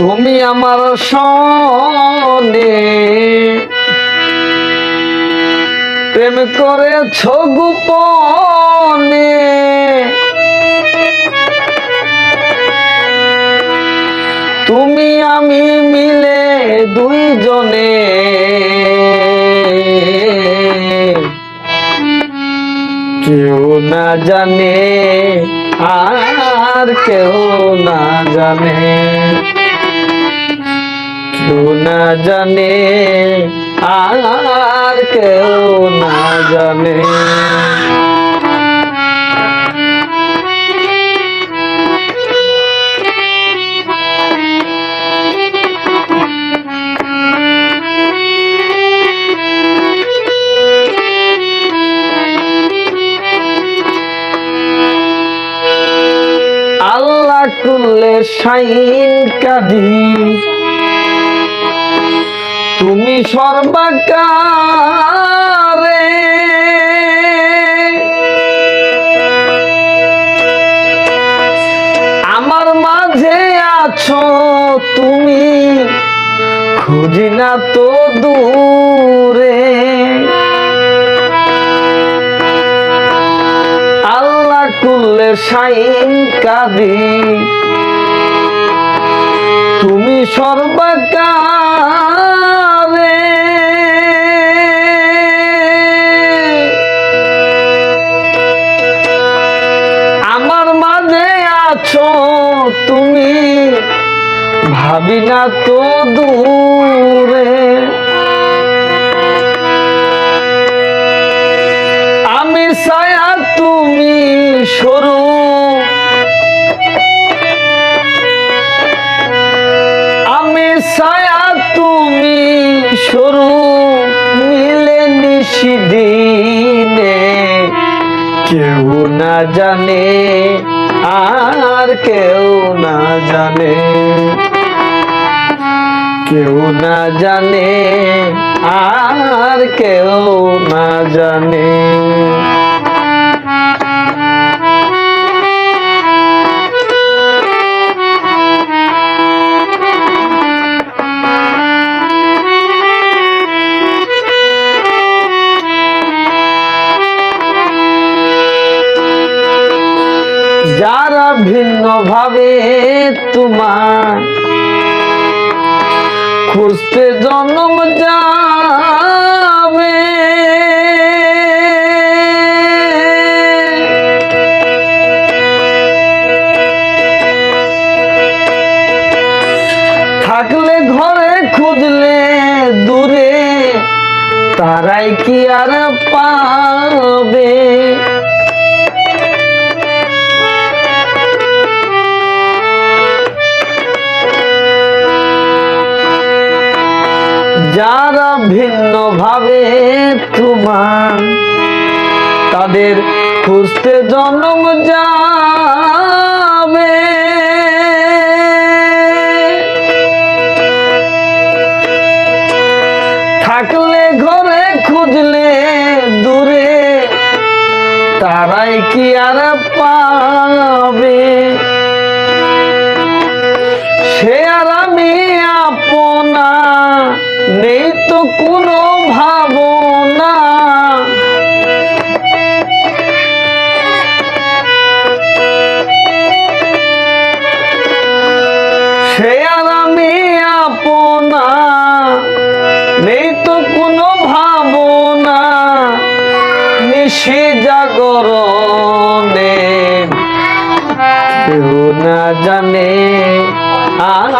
তুমি আমার সনে প্রেম করেছ গোপনে। তুমি আমি মিলে দুইজনে। কেউ না জানে, আর কেউ না জানে। না জানে আর কেউ না জানে। আল্লাহ কুল্লে শাইন কাদি। সর্বাকারে। আমার মাঝে আছো তুমি, খুঁজি না তো দূরে। আল্লাহ কুল্লে সাইন কাদি। তুমি সর্বকালে তুমি, ভাবি না তো দূরে। আমি ছায়া তুমি সরু। আমি ছায়া তুমি সরু, মিলে নিশিদিনে। কেউ না জানে আর কেউ না জানে। কেউ না জানে আর কেউ না জানে। ভিন্ন ভাবে তোমার খুঁজতে জন্ম যাবে। থাকলে ঘরে খুঁজলে দূরে তারাই কি আর পাবে যারা ভিন্ন ভাবে তোমার তাদের খুঁজতে জন্ম যাবে। থাকলে ঘরে, খুঁজলে দূরে, তারাই কি আর পাবে? কোনো ভাবনা। সে আমি আপনা। নেই তো কোনো ভাবনা। নিশি জাগরণে। কেউ না জানে, আর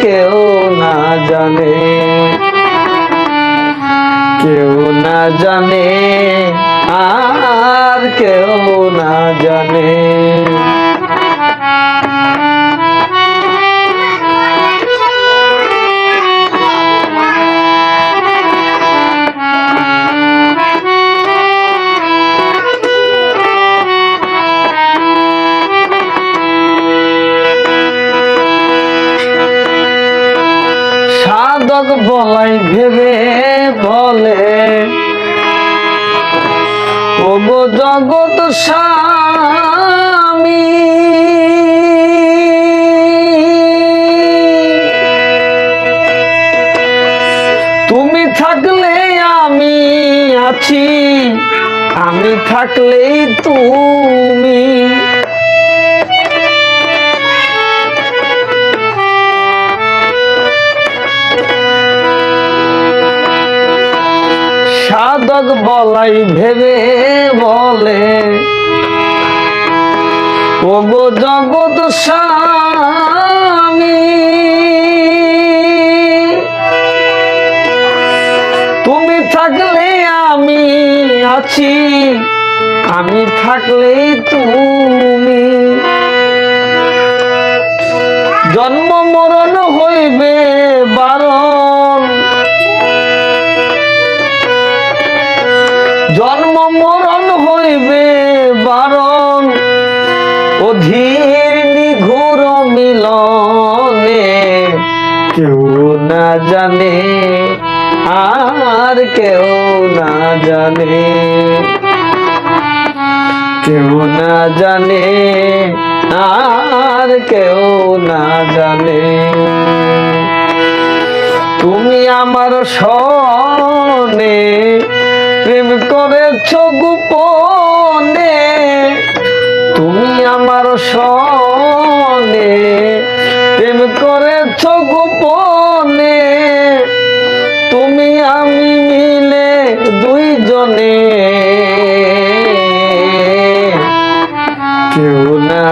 কেউ না জানে। কেউ না জানে আর কেউ না জানে। বলাই ভেবে জগত স্বামী। তুমি থাকলে আমি আছি আমি থাকলেই তুমি সাধক বলাই ভেবে বলে, ওগো জগৎ স্বামী, তুমি থাকলে আমি আছি, আমি থাকলে তুমি। জন্ম মরণ হইবে অধীর নিঘুর মিলনে। কেউ না জানে, আর কেউ না জানে। কেউ না জানে, আর কেউ না জানে। তুমি আমার সনে প্রেম করেছ গোপনে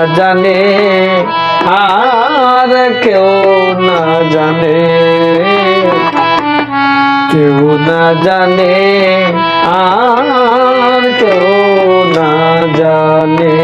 জানে আর কেউ না জানে। কেউ না জানে আর কেউ না জানে।